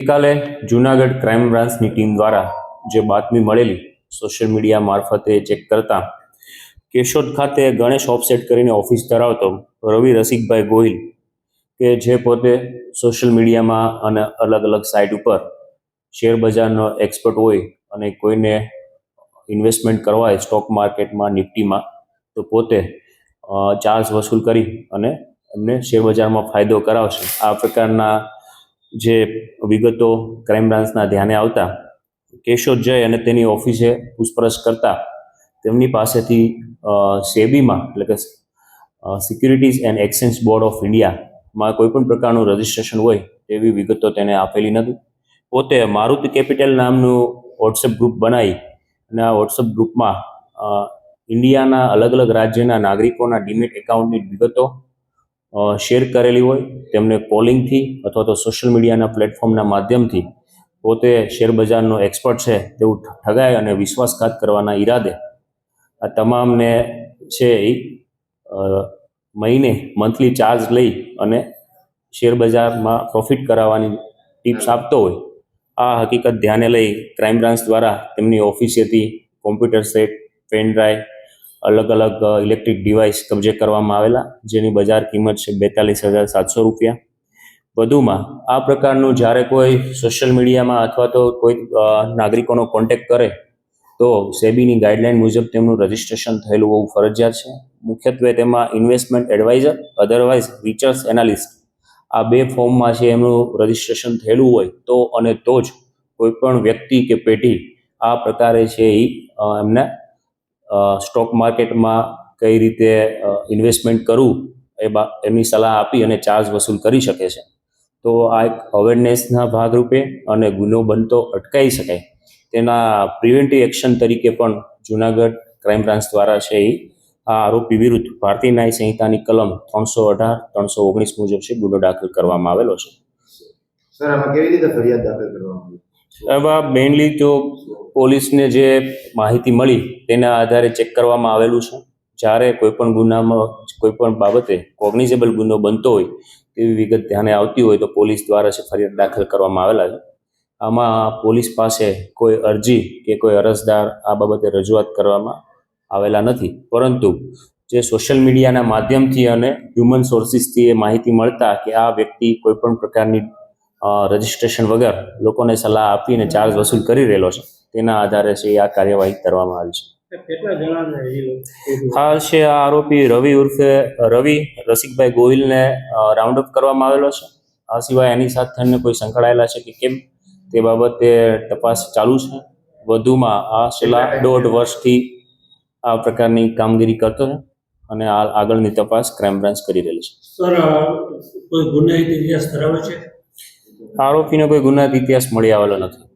ગઈકાલે જુનાગઢ ક્રાઇમ બ્રાન્ચની ટીમ દ્વારા જે બાતમી મળેલી સોશિયલ મીડિયા મારફતે ચેક કરતા કેશોદ ખાતે ગણેશ ઓફસેટ કરીને ઓફિસ ધરાવતો રવિ રસિકભાઈ ગોહિલ કે જે પોતે સોશિયલ મીડિયામાં અને અલગ અલગ સાઇટ ઉપર શેર બજારનો એક્સપર્ટ હોય અને કોઈને ઇન્વેસ્ટમેન્ટ કરવા હોય સ્ટોક માર્કેટમાં, નિફ્ટીમાં, તો પોતે ચાર્જ વસૂલ કરી અને એમને શેર બજારમાં ફાયદો કરાવશે. આ પ્રકારના જે વિગતો ક્રાઇમ બ્રાન્ચના ધ્યાને આવતા, કેશોદ જઈ અને તેની ઓફિસે પૂછપરછ કરતા, તેમની પાસેથી સેબીમાં એટલે કે securities and exchange board of ઇન્ડિયામાં કોઈપણ પ્રકારનું રજિસ્ટ્રેશન હોય, તેવી વિગતો તેને આપેલી નથી. પોતે મારુતિ કેપિટલ નામનું વોટ્સએપ ગ્રુપ બનાવી અને આ વોટ્સએપ ગ્રુપમાં ઇન્ડિયાના અલગ અલગ રાજ્યના નાગરિકોના ડીમેટ એકાઉન્ટની વિગતો શેર કરેલી હોય. તેમને કોલિંગથી અથવા તો સોશિયલ મીડિયાના પ્લેટફોર્મના માધ્યમથી પોતે શેર બજારનો એક્સપર્ટ છે તેવું ઠગાય અને વિશ્વાસઘાત કરવાના ઈરાદે. આ તમામને છે એ મહિને મંથલી ચાર્જ લઈ અને શેર બજારમાં પ્રોફિટ કરાવવાની ટિપ્સ આપતો હોય. આ હકીકત ધ્યાને લઈ ક્રાઇમ બ્રાન્ચ દ્વારા તેમની ઓફિસેથી કોમ્પ્યુટર સેટ, પેન ડ્રાઈવ અલગ અલગ ઇલેક્ટ્રિક ડિવાઇસ કબજે કરવામાં આવેલા, જેની બજાર કિંમત છે બેતાલીસ હજાર સાતસો રૂપિયા. વધુમાં, આ પ્રકારનું જ્યારે કોઈ સોશિયલ મીડિયામાં અથવા તો કોઈ નાગરિકોનો કોન્ટેક્ટ કરે, તો સેબીની ગાઈડલાઇન મુજબ તેમનું રજિસ્ટ્રેશન થયેલું હોવું ફરજિયાત છે. મુખ્યત્વે તેમાં investment adviser otherwise research analyst આ બે ફોર્મમાં છે એમનું રજિસ્ટ્રેશન થયેલું હોય, તો અને તો જ કોઈ પણ વ્યક્તિ કે પેઢી આ પ્રકારે છે એ એમને સ્ટોક માર્કેટમાં કઈ રીતે ઇન્વેસ્ટમેન્ટ કરવું એ બા એમની સલાહ આપી અને ચાર્જ વસૂલ કરી શકે છે. તો આ એક અવેરનેસના ભાગરૂપે અને ગુનો બનતો અટકાવી શકાય. તેના પ્રિવેન્ટિવ એક્શન તરીકે પણ જુનાગઢ ક્રાઇમ બ્રાન્ચ દ્વારા છે એ આ આરોપી વિરુદ્ધ ભારતીય ન્યાય સંહિતાની કલમ ત્રણસો અઢાર ત્રણસો ઓગણીસ મુજબ છે ગુનો દાખલ કરવામાં આવેલો છે. સર આમાં કેવી રીતે ફરિયાદ દાખલ કરવામાં આવી? એમાં મેઇનલી તો પોલીસને જે માહિતી મળી તેના આધારે ચેક કરવામાં આવેલું છે. જ્યારે કોઈ પણ ગુનામાં કોઈ પણ બાબતે કોગ્નિઝેબલ ગુનો બનતો હોય તેવી વિગત ધ્યાને આવતી હોય તો પોલીસ દ્વારા છે ફરિયાદ દાખલ કરવામાં આવેલા છે. આમાં પોલીસ પાસે કોઈ અરજી કે કોઈ અરજદાર આ બાબતે રજૂઆત કરવામાં આવેલા નથી. પરંતુ જે સોશિયલ મીડિયાના માધ્યમથી અને હ્યુમન સોર્સિસથી એ માહિતી મળતા કે આ વ્યક્તિ કોઈપણ પ્રકારની રજિસ્ટ્રેશન વગર લોકોને સલાહ આપીને ચાર્જ વસૂલ કરી રહેલો છે. તેના આધારે છે આ કાર્યવાહી કરવામાં આવી છે. હાલ છે આ આરોપી રવિ ઉર્ફે રવિ રસિકભાઈ ગોહિલને રાઉન્ડ અપ કરવામાં આવેલો છે. આ સિવાય એની સાથે અન્ય કોઈ સંકળાયેલા છે કે કેમ? તે બાબતે તપાસ ચાલુ છે. વધુમાં આ છેલ્લા દોઢ વર્ષથી આ પ્રકારની કામગીરી કરતો છે અને આ આગળની તપાસ ક્રાઇમ બ્રાન્ચ કરી રહેલી છે. સર કોઈ ગુનાહિત ઇતિહાસ ધરાવે છે? આરોપીનો કોઈ ગુનાહિત ઇતિહાસ મળી આવેલો નથી.